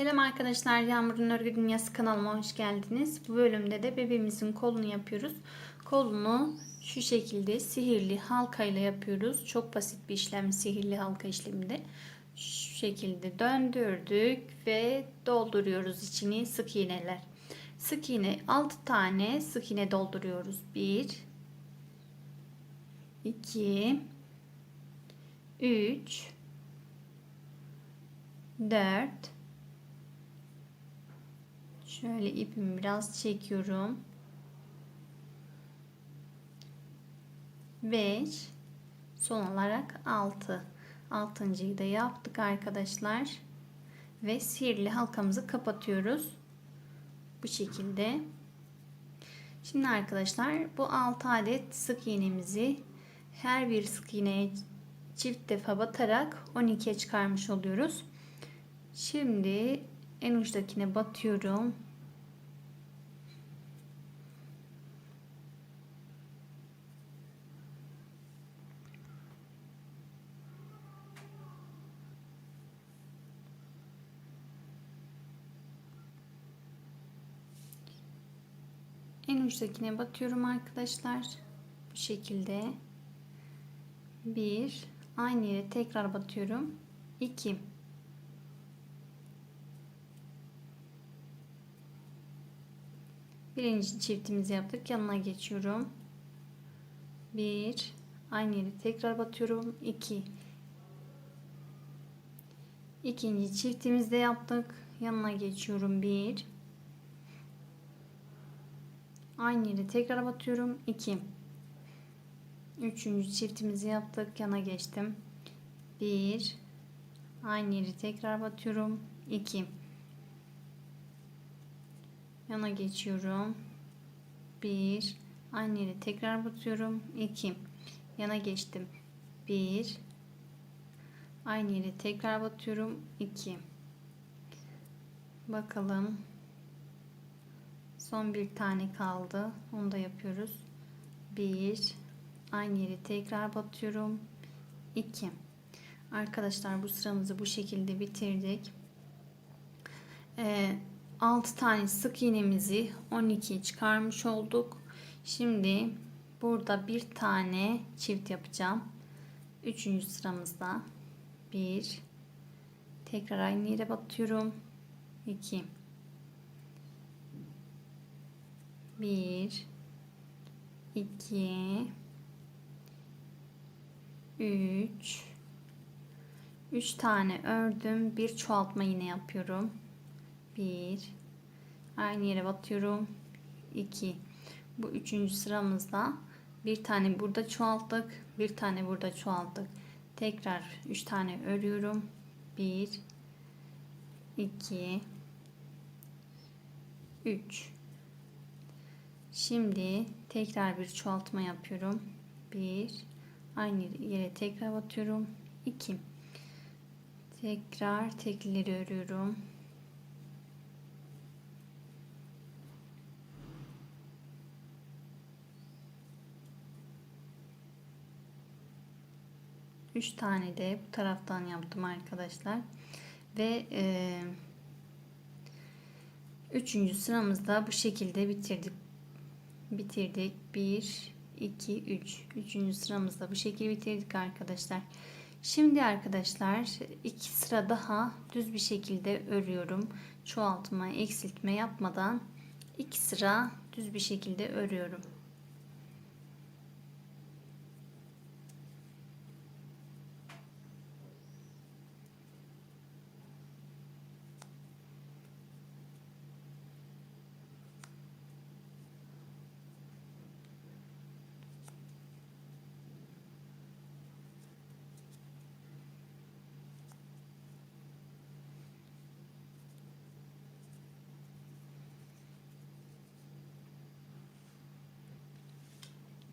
Selam arkadaşlar, Yağmur'un Örgü Dünyası kanalıma hoş geldiniz. Bu bölümde de bebeğimizin kolunu yapıyoruz. Kolunu şu şekilde sihirli halka ile yapıyoruz. Çok basit bir işlem sihirli halka işleminde. Şu şekilde döndürdük ve dolduruyoruz içini sık iğneler. Sık iğne 6 tane sık iğne dolduruyoruz. 1 2 3 4 Şöyle ipimi biraz çekiyorum. 5 son olarak 6 altıncıyı da yaptık arkadaşlar. Ve sihirli halkamızı kapatıyoruz. Bu şekilde. Şimdi arkadaşlar bu 6 adet sık iğnemizi her bir sık iğneye çift defa batarak 12'ye çıkarmış oluyoruz. Şimdi en uçtakine batıyorum En batıyorum arkadaşlar. Bu şekilde. Bir. Aynı yere tekrar batıyorum. 2. Birinci çiftimizi yaptık. Yanına geçiyorum. Bir. Aynı yere tekrar batıyorum. 2. İkinci çiftimizde yaptık. Yanına geçiyorum. 1 Aynı yere tekrar batıyorum. 2. Üçüncü çiftimizi yaptık. Yana geçtim. 1. Aynı yere tekrar batıyorum. 2. Yana geçiyorum. 1. Aynı yere tekrar batıyorum. 2. Yana geçtim. 1. Aynı yere tekrar batıyorum. 2. Bakalım. Son bir tane kaldı. Onu da yapıyoruz. 1 aynı yere tekrar batıyorum. 2 Arkadaşlar bu sıramızı bu şekilde bitirdik. Ee, 6 tane sık iğnemizi 12 çıkarmış olduk. Şimdi burada bir tane çift yapacağım. Üçüncü sıramızda 1 tekrar aynı yere batıyorum. 2 1 2 3 3 tane ördüm. Bir çoğaltma yine yapıyorum. 1 aynı yere batıyorum. 2 bu üçüncü sıramızda bir tane burada çoğalttık. Bir tane burada çoğalttık. Tekrar 3 tane örüyorum. 1 2 3 Şimdi tekrar bir çoğaltma yapıyorum. 1 aynı yere tekrar batıyorum. 2 tekrar teklileri örüyorum. Üç tane de bu taraftan yaptım arkadaşlar. Ve e, üçüncü sıramızda bu şekilde bitirdik bitirdik. 1, 2, 3. Üçüncü sıramızda bu şekilde bitirdik arkadaşlar. Şimdi arkadaşlar iki sıra daha düz bir şekilde örüyorum. Çoğaltma, eksiltme yapmadan iki sıra düz bir şekilde örüyorum.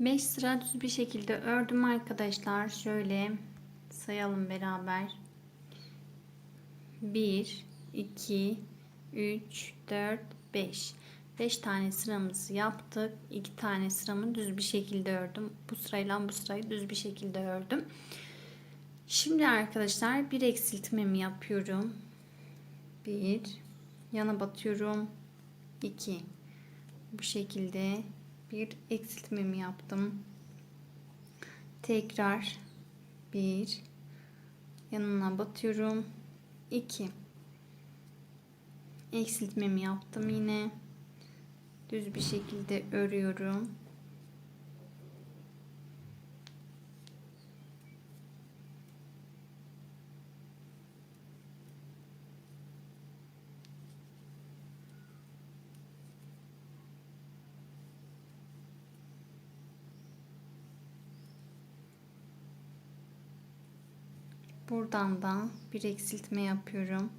5 sıra düz bir şekilde ördüm arkadaşlar. Şöyle sayalım beraber. 1 2 3 4 5 5 tane sıramızı yaptık. 2 tane sıramı düz bir şekilde ördüm. Bu sırayla bu sırayı düz bir şekilde ördüm. Şimdi arkadaşlar bir eksiltmemi yapıyorum. Bir. Yana batıyorum. 2. Bu şekilde bir eksiltmemi yaptım. Tekrar bir yanına batıyorum. 2 eksiltmemi yaptım yine düz bir şekilde örüyorum. Buradan da bir eksiltme yapıyorum.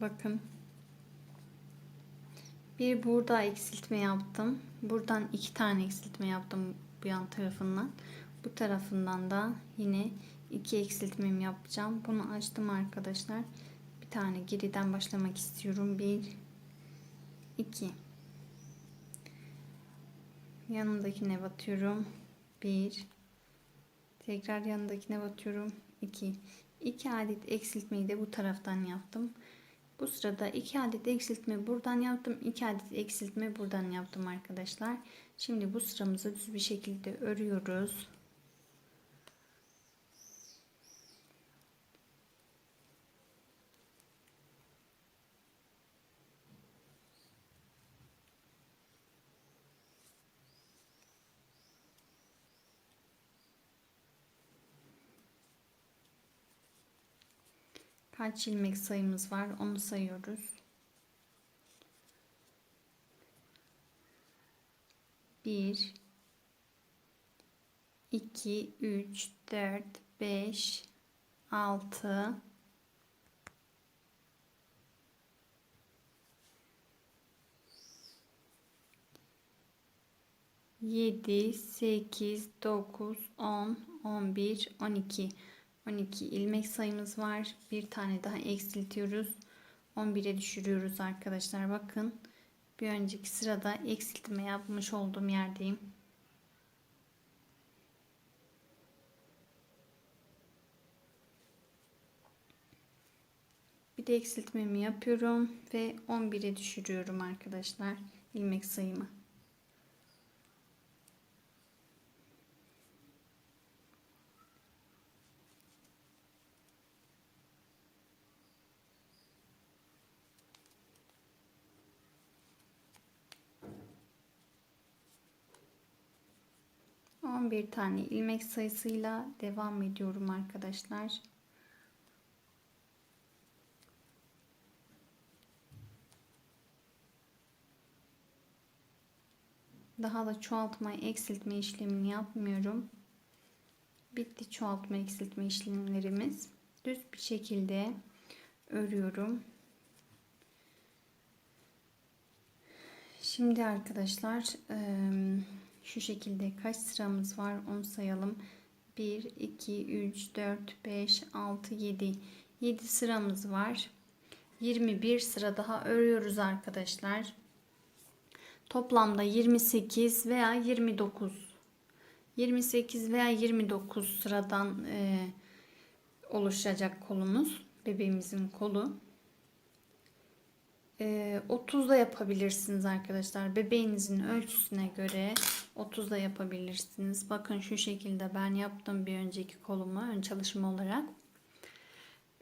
Bakın. Bir burada eksiltme yaptım. Buradan iki tane eksiltme yaptım bu yan tarafından. Bu tarafından da yine iki eksiltmemi yapacağım. Bunu açtım arkadaşlar. Bir tane geriden başlamak istiyorum. Bir, iki. Yanındakine batıyorum. Bir. Tekrar yanındakine batıyorum. iki. İki adet eksiltmeyi de bu taraftan yaptım. Bu sırada iki adet eksiltme buradan yaptım. iki adet eksiltme buradan yaptım arkadaşlar. Şimdi bu sıramızı düz bir şekilde örüyoruz. Kaç ilmek sayımız var onu sayıyoruz. 1 2 3 4 5 6 7 8 9 10 11 12 12 ilmek sayımız var. Bir tane daha eksiltiyoruz. 11'e düşürüyoruz arkadaşlar. Bakın bir önceki sırada eksiltme yapmış olduğum yerdeyim. Bir de eksiltmemi yapıyorum ve 11'e düşürüyorum arkadaşlar ilmek sayımı. 11 tane ilmek sayısıyla devam ediyorum arkadaşlar. Daha da çoğaltma, eksiltme işlemini yapmıyorum. Bitti çoğaltma, eksiltme işlemlerimiz. Düz bir şekilde örüyorum. Şimdi arkadaşlar şu şekilde kaç sıramız var onu sayalım. 1, 2, 3, 4, 5, 6, 7. 7 sıramız var. 21 sıra daha örüyoruz arkadaşlar. Toplamda 28 veya 29. 28 veya 29 sıradan e, oluşacak kolumuz. Bebeğimizin kolu. 30 da yapabilirsiniz arkadaşlar. Bebeğinizin ölçüsüne göre 30 da yapabilirsiniz. Bakın şu şekilde ben yaptım bir önceki kolumu ön çalışma olarak.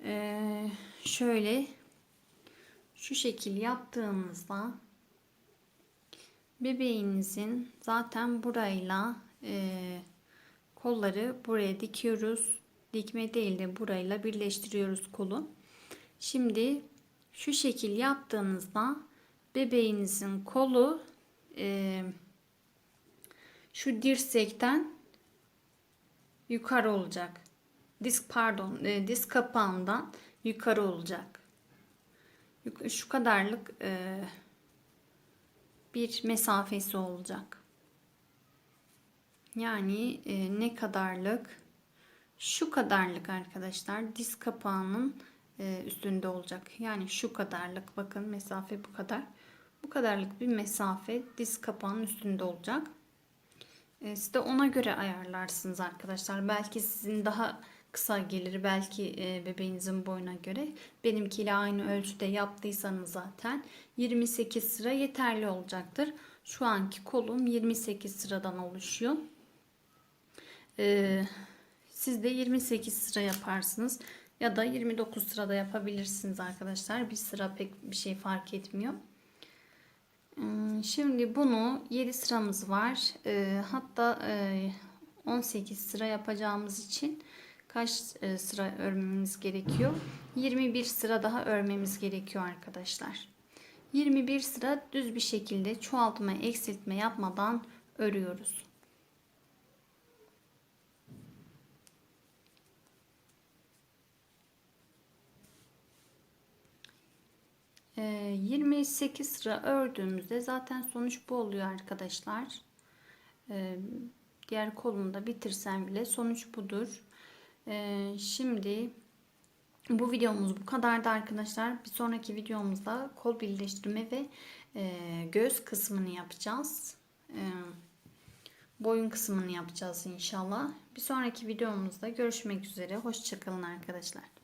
Ee, şöyle şu şekil yaptığımızda bebeğinizin zaten burayla e, kolları buraya dikiyoruz. Dikme değil de burayla birleştiriyoruz kolu. Şimdi şu şekil yaptığınızda bebeğinizin kolu e, şu dirsekten yukarı olacak. Disk pardon, e, disk kapağından yukarı olacak. Şu kadarlık e, bir mesafesi olacak. Yani e, ne kadarlık? Şu kadarlık arkadaşlar disk kapağının üstünde olacak. Yani şu kadarlık bakın mesafe bu kadar. Bu kadarlık bir mesafe diz kapağının üstünde olacak. E, siz de ona göre ayarlarsınız arkadaşlar. Belki sizin daha kısa gelir belki e, bebeğinizin boyuna göre. Benimkiyle aynı ölçüde yaptıysanız zaten 28 sıra yeterli olacaktır. Şu anki kolum 28 sıradan oluşuyor. Siz de 28 sıra yaparsınız ya da 29 sırada yapabilirsiniz arkadaşlar. Bir sıra pek bir şey fark etmiyor. Ee, Şimdi bunu 7 sıramız var. Ee, Hatta e, 18 sıra yapacağımız için kaç e, sıra örmemiz gerekiyor? 21 sıra daha örmemiz gerekiyor arkadaşlar. 21 sıra düz bir şekilde çoğaltma, eksiltme yapmadan örüyoruz. 28 sıra ördüğümüzde zaten sonuç bu oluyor arkadaşlar. Ee, diğer kolunu da bitirsem bile sonuç budur. Ee, şimdi bu videomuz bu kadardı arkadaşlar. Bir sonraki videomuzda kol birleştirme ve e, göğüs kısmını yapacağız. Boyun kısmını yapacağız inşallah. Bir sonraki videomuzda görüşmek üzere. Hoşçakalın arkadaşlar.